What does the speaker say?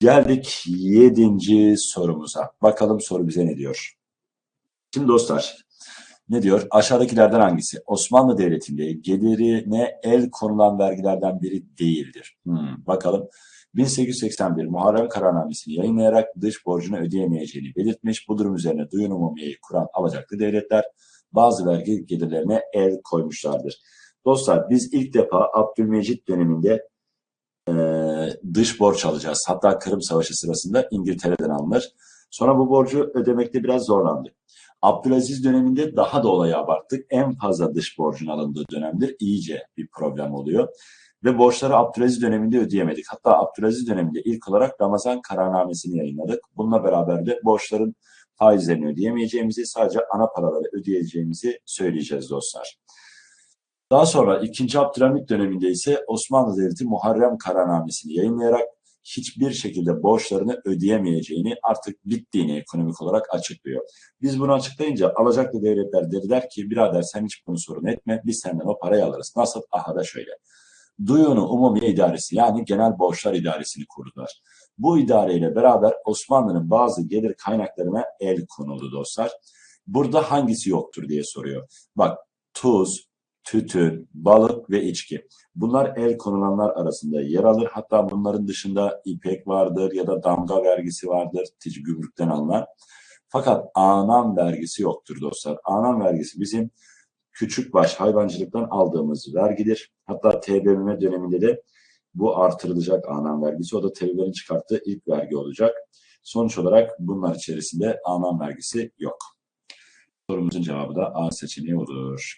Geldik yedinci sorumuza. Bakalım soru bize ne diyor? Şimdi dostlar ne diyor? Aşağıdakilerden hangisi Osmanlı Devleti'nde gelirine el konulan vergilerden biri değildir? Hmm, bakalım. 1881 Muharrem Kararnamesini yayınlayarak dış borcunu ödeyemeyeceğini belirtmiş. Bu durum üzerine duyun umumiyeyi kuran alacaklı devletler bazı vergi gelirlerine el koymuşlardır. Dostlar biz ilk defa Abdülmecit döneminde e, dış borç alacağız. Hatta Kırım Savaşı sırasında İngiltere'den alınır. Sonra bu borcu ödemekte biraz zorlandı. Abdülaziz döneminde daha da olayı abarttık. En fazla dış borcun alındığı dönemdir. İyice bir problem oluyor. Ve borçları Abdülaziz döneminde ödeyemedik. Hatta Abdülaziz döneminde ilk olarak Ramazan kararnamesini yayınladık. Bununla beraber de borçların faizlerini ödeyemeyeceğimizi, sadece ana paraları ödeyeceğimizi söyleyeceğiz dostlar. Daha sonra 2. Abdülhamit döneminde ise Osmanlı Devleti Muharrem kararnamesini yayınlayarak hiçbir şekilde borçlarını ödeyemeyeceğini artık bittiğini ekonomik olarak açıklıyor. Biz bunu açıklayınca alacaklı devletler dediler ki birader sen hiç bunu sorun etme biz senden o parayı alırız. Nasıl? Aha da şöyle. Duyunu Umumiye İdaresi yani Genel Borçlar İdaresi'ni kurdular. Bu idareyle beraber Osmanlı'nın bazı gelir kaynaklarına el konuldu dostlar. Burada hangisi yoktur diye soruyor. Bak tuz, tütün, balık ve içki. Bunlar el konulanlar arasında yer alır. Hatta bunların dışında ipek vardır ya da damga vergisi vardır gümrükten alınan. Fakat anam vergisi yoktur dostlar. Anam vergisi bizim küçük baş hayvancılıktan aldığımız vergidir. Hatta TBMM döneminde de bu artırılacak anam vergisi. O da TBMM'nin çıkarttığı ilk vergi olacak. Sonuç olarak bunlar içerisinde anam vergisi yok. Sorumuzun cevabı da A seçeneği olur.